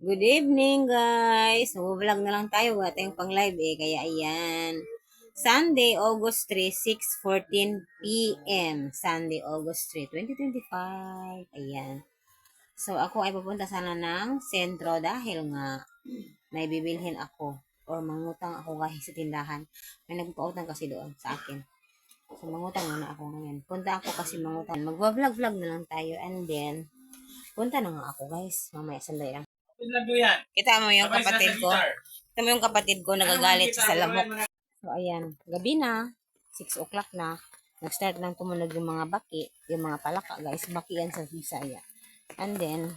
Good evening, guys. Mag-vlog na lang tayo. Wala tayong pang live eh. Kaya ayan. Sunday, August 3, 6.14 p.m. Sunday, August 3, 2025. Ayan. So, ako ay pupunta sana ng sentro dahil nga may bibilhin ako or mangutang ako guys sa tindahan. May nagpautang kasi doon sa akin. So, mangutang muna ako ngayon. Punta ako kasi mangutang. Magwa-vlog-vlog na lang tayo and then, punta na nga ako guys. Mamaya, sandali lang. Kita mo yung kapatid sa ko. Kita mo yung kapatid ko nagagalit sa lamok. So, ayan. Gabi na. 6 o'clock na. Nag-start nang tumunog yung mga baki. Yung mga palaka, guys. Baki yan sa Bisaya. And then,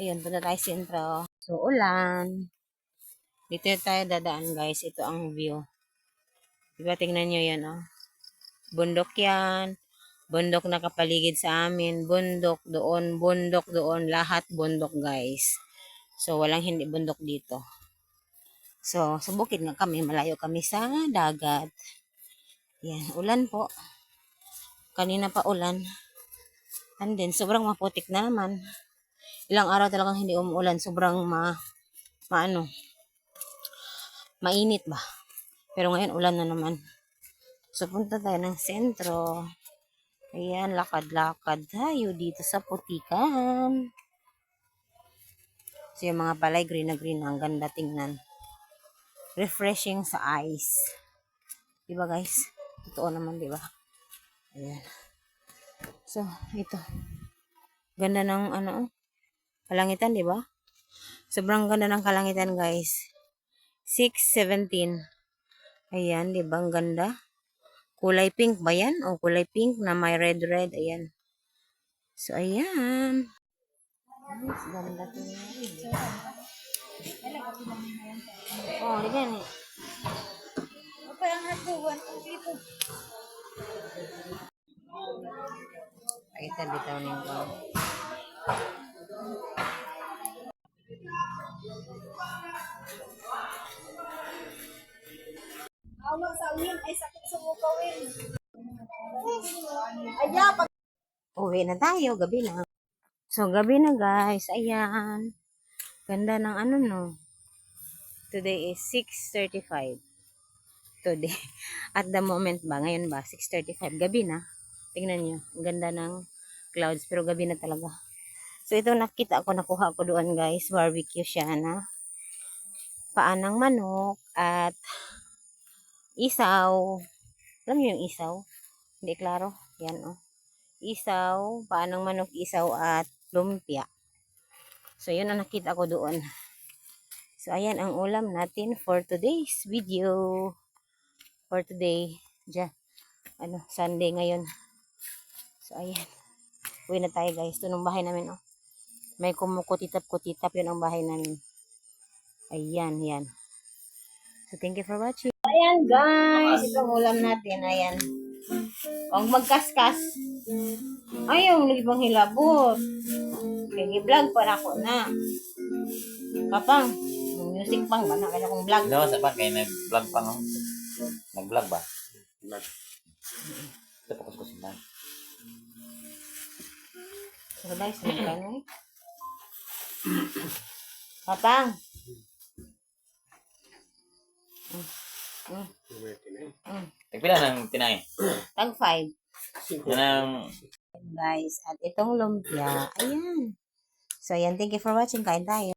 ayun, punta tayo sentro. So, ulan. Dito tayo dadaan, guys. Ito ang view. Diba, tingnan nyo yan, oh. Bundok yan. Bundok na kapaligid sa amin. Bundok doon, bundok doon. Lahat bundok, guys. So, walang hindi bundok dito. So, sa bukid nga kami, malayo kami sa dagat. Yan, ulan po. Kanina pa ulan. And then, sobrang maputik na naman. Ilang araw talagang hindi umuulan. Sobrang ma, maano, mainit ba? Pero ngayon, ulan na naman. So, punta tayo ng sentro. Ayan, lakad-lakad tayo dito sa putikan. So, yung mga palay, green na green. Ang ganda tingnan refreshing sa eyes. Di ba guys? Totoo naman, di ba? Ayan. So, ito. Ganda ng ano, kalangitan, di ba? Sobrang ganda ng kalangitan, guys. 6.17. Ayan, di ba? Ang ganda. Kulay pink ba yan? O kulay pink na may red-red. Ayan. So, ayan. Guys, ganda tingnan. Oh, di gani. Apa yang hatuan itu? Kita bitaw ning ko. Awak sa uyin ay sakit sa mukha win. Aya pag Uwi na tayo, gabi na. So, gabi na guys. Ayan. Ganda ng ano no. Today is 6.35. Today. At the moment ba? Ngayon ba? 6.35. Gabi na. Tingnan nyo. Ang ganda ng clouds. Pero gabi na talaga. So, ito nakita ko. Nakuha ko doon guys. Barbecue siya na. Paan ng manok. At isaw. Alam niyo yung isaw? Hindi klaro. Yan oh isaw, paanong manok isaw at lumpia. So, yun ang nakita ko doon. So, ayan ang ulam natin for today's video. For today, dyan, ano, Sunday ngayon. So, ayan. Uwi na tayo guys. Ito nung bahay namin, oh. May kumukutitap-kutitap yun ang bahay namin. Ayan, yan. So, thank you for watching. Ayan guys, itong ulam natin, ayan. Huwag magkaskas. Ayaw, lagi bang hilabot. Kaya vlog pa na ako na. Kapang, music pang ba na kaya kong vlog. No, sa pa kayo nag-vlog pa no? Nag-vlog ba? Vlog. Ito pa ko sa So guys, magkano eh. Kapang. Mm. Mm. Mm. Tagpila ng tinay. Tag 5. Yan ang Guys, at itong lumpia, ayan. So, ayan, thank you for watching. Kain tayo.